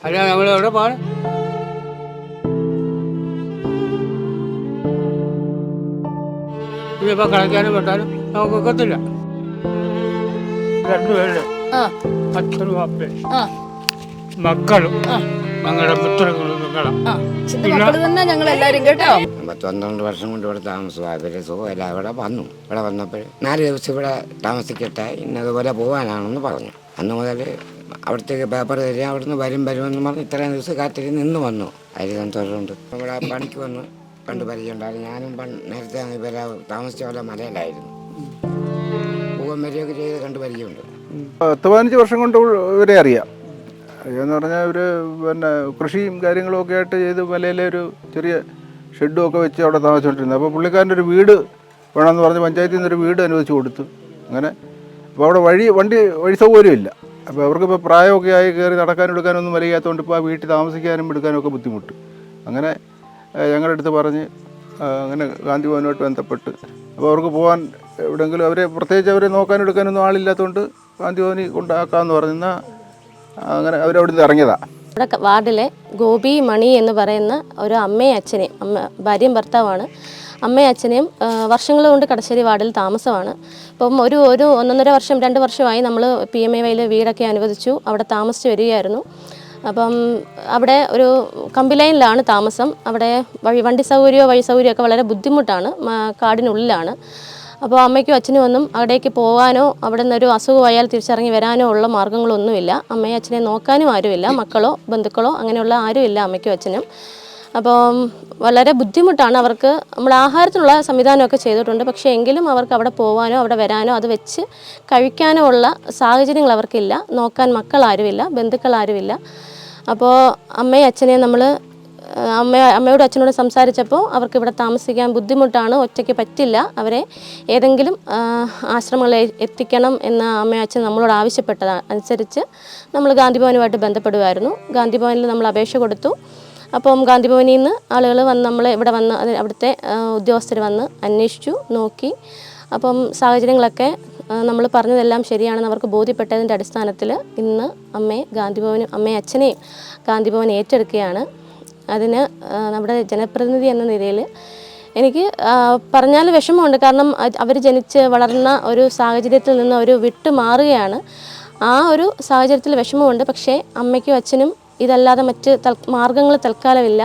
അല്ല നമ്മൾ എവിടെ പോകാൻ ഇനിയിപ്പോ കളിക്കാനും വിട്ടാലും നമുക്ക് ഒക്കത്തില്ല. രണ്ടുപേരുടെ ആ. അച്ഛനും അപ്പയും ആ. മക്കളും ആ. ഞങ്ങളുടെ മിത്രങ്ങളും നിങ്ങളെ. ഞങ്ങൾ എല്ലാരും കേട്ടോ. പത്ത് പന്ത്രണ്ട് വർഷം കൊണ്ട് ഇവിടെ താമസം അവർ സുഖമില്ല. ഇവിടെ വന്നു. ഇവിടെ വന്നപ്പോൾ നാല് ദിവസം ഇവിടെ താമസിക്കട്ടെ. ഇന്നതുപോലെ പോകാനാണെന്ന് പറഞ്ഞു. അന്ന് മുതൽ അവിടത്തേക്ക് പേപ്പർ തരിക അവിടുന്ന് വരും വരുമെന്ന് പറഞ്ഞ് ഇത്രയും ദിവസം കാത്തിരി നിന്ന് വന്നു. അരിതം സന്തോഷമുണ്ട് ഇവിടെ പണിക്ക് വന്നു പണ്ട് പരിചയമുണ്ടായിരുന്നു. ഞാനും പണ്ട് നേരത്തെ ഇവരെ താമസിച്ച പോലെ മലയിലായിരുന്നു. പൂവം വരികയൊക്കെ ചെയ്ത് കണ്ട് പരിചയമുണ്ട്. പത്ത് പതിനഞ്ച് വർഷം കൊണ്ട് ഇവരെ അറിയാം. എന്ന് പറഞ്ഞാൽ ഇവർ പിന്നെ കൃഷിയും കാര്യങ്ങളും ഒക്കെ ആയിട്ട് ചെയ്ത് മലയിലെ ഒരു ചെറിയ ഷെഡും ഒക്കെ വെച്ച് അവിടെ താമസിച്ചുകൊണ്ടിരുന്നത് അപ്പോൾ പുള്ളിക്കാരന്റെ ഒരു വീട് വേണമെന്ന് പറഞ്ഞ് പഞ്ചായത്തിൽ നിന്ന് ഒരു വീട് അനുവദിച്ച് കൊടുത്തു. അങ്ങനെ. അപ്പോൾ അവിടെ വഴി വണ്ടി വഴി സൗകര്യമില്ല. അപ്പോൾ അവർക്കിപ്പോൾ പ്രായമൊക്കെ ആയി കയറി നടക്കാനും എടുക്കാനൊന്നും വരികയാത്തതുകൊണ്ട് ഇപ്പോൾ ആ വീട്ടിൽ താമസിക്കാനും എടുക്കാനും ഒക്കെ ബുദ്ധിമുട്ട്. അങ്ങനെ ഞങ്ങളുടെ അടുത്ത് പറഞ്ഞ് അങ്ങനെ ഗാന്ധി ഭവനുമായിട്ട് ബന്ധപ്പെട്ട്. അപ്പോൾ അവർക്ക് പോകാൻ എവിടെയെങ്കിലും അവരെ പ്രത്യേകിച്ച് അവരെ നോക്കാനും എടുക്കാനൊന്നും ആളില്ലാത്തതുകൊണ്ട് ഗാന്ധി ഭവനിൽ കൊണ്ടാക്കാമെന്ന് പറഞ്ഞാൽ അങ്ങനെ അവരവിടെ നിന്ന് ഇറങ്ങിയതാണ് ഇവിടെ വാർഡിലെ ഗോപി മണി എന്ന് പറയുന്ന ഒരു അമ്മയും അച്ഛനെയും അമ്മ ഭാര്യയും ഭർത്താവാണ് അമ്മയും അച്ഛനെയും വർഷങ്ങൾ കൊണ്ട് കടശ്ശേരി വാർഡിൽ താമസമാണ്. അപ്പം ഒരു ഒരു ഒന്നൊന്നര വർഷം രണ്ട് വർഷമായി നമ്മൾ പി എം എ വൈയിൽ വീടൊക്കെ അനുവദിച്ചു. അവിടെ താമസിച്ച് വരികയായിരുന്നു. അപ്പം അവിടെ ഒരു കമ്പി ലൈനിലാണ് താമസം. അവിടെ വഴി വണ്ടി സൗകര്യമോ വഴി സൗകര്യമൊക്കെ വളരെ ബുദ്ധിമുട്ടാണ്. കാടിനുള്ളിലാണ്. അപ്പോൾ അമ്മയ്ക്കും അച്ഛനും ഒന്നും അവിടേക്ക് പോകാനോ അവിടെ നിന്നൊരു അസുഖമായാൽ തിരിച്ചിറങ്ങി വരാനോ ഉള്ള മാർഗങ്ങളൊന്നുമില്ല അമ്മയും അച്ഛനെ നോക്കാനും ആരുമില്ല. മക്കളോ ബന്ധുക്കളോ അങ്ങനെയുള്ള ആരുമില്ല അമ്മയ്ക്കും അച്ഛനും. അപ്പം വളരെ ബുദ്ധിമുട്ടാണ് അവർക്ക് നമ്മൾ ആഹാരത്തിനുള്ള സംവിധാനമൊക്കെ ചെയ്തിട്ടുണ്ട്. പക്ഷേ എങ്കിലും അവർക്ക് അവിടെ പോകാനോ അവിടെ വരാനോ അത് വെച്ച് കഴിക്കാനോ ഉള്ള സാഹചര്യങ്ങൾ അവർക്കില്ല. നോക്കാൻ മക്കളാരുമില്ല ബന്ധുക്കൾ ആരുമില്ല അപ്പോൾ അമ്മയും അച്ഛനെ നമ്മൾ അമ്മ അമ്മയോടും അച്ഛനോടും സംസാരിച്ചപ്പോൾ അവർക്ക് ഇവിടെ താമസിക്കാൻ ബുദ്ധിമുട്ടാണ് ഒറ്റയ്ക്ക് പറ്റില്ല. അവരെ ഏതെങ്കിലും ആശ്രമങ്ങളിൽ എത്തിക്കണം എന്ന് അമ്മയും അച്ഛൻ നമ്മളോട് ആവശ്യപ്പെട്ടത് അനുസരിച്ച് നമ്മൾ ഗാന്ധി ഭവനുമായിട്ട് ബന്ധപ്പെടുമായിരുന്നു ഗാന്ധി ഭവനിൽ നമ്മൾ അപേക്ഷ കൊടുത്തു. അപ്പം ഗാന്ധിഭവനിൽ നിന്ന് ആളുകൾ വന്ന് നമ്മൾ ഇവിടെ വന്ന് അവിടുത്തെ ഉദ്യോഗസ്ഥർ വന്ന് അന്വേഷിച്ചു നോക്കി. അപ്പം സാഹചര്യങ്ങളൊക്കെ നമ്മൾ പറഞ്ഞതെല്ലാം ശരിയാണെന്ന് അവർക്ക് ബോധ്യപ്പെട്ടതിന്റെ അടിസ്ഥാനത്തിൽ ഇന്ന് അമ്മയെ ഗാന്ധി ഭവനും അമ്മയെ അച്ഛനെയും ഗാന്ധി ഭവൻ ഏറ്റെടുക്കുകയാണ്. അതിന് നമ്മുടെ ജനപ്രതിനിധി എന്ന നിലയിൽ എനിക്ക് പറഞ്ഞാൽ വിഷമമുണ്ട്. കാരണം അവർ ജനിച്ച് വളർന്ന ഒരു സാഹചര്യത്തിൽ നിന്ന് അവർ വിട്ടു മാറുകയാണ് ആ ഒരു സാഹചര്യത്തിൽ വിഷമമുണ്ട്. പക്ഷേ അമ്മയ്ക്കും അച്ഛനും ഇതല്ലാതെ മറ്റ് മാർഗങ്ങൾ തൽക്കാലമില്ല.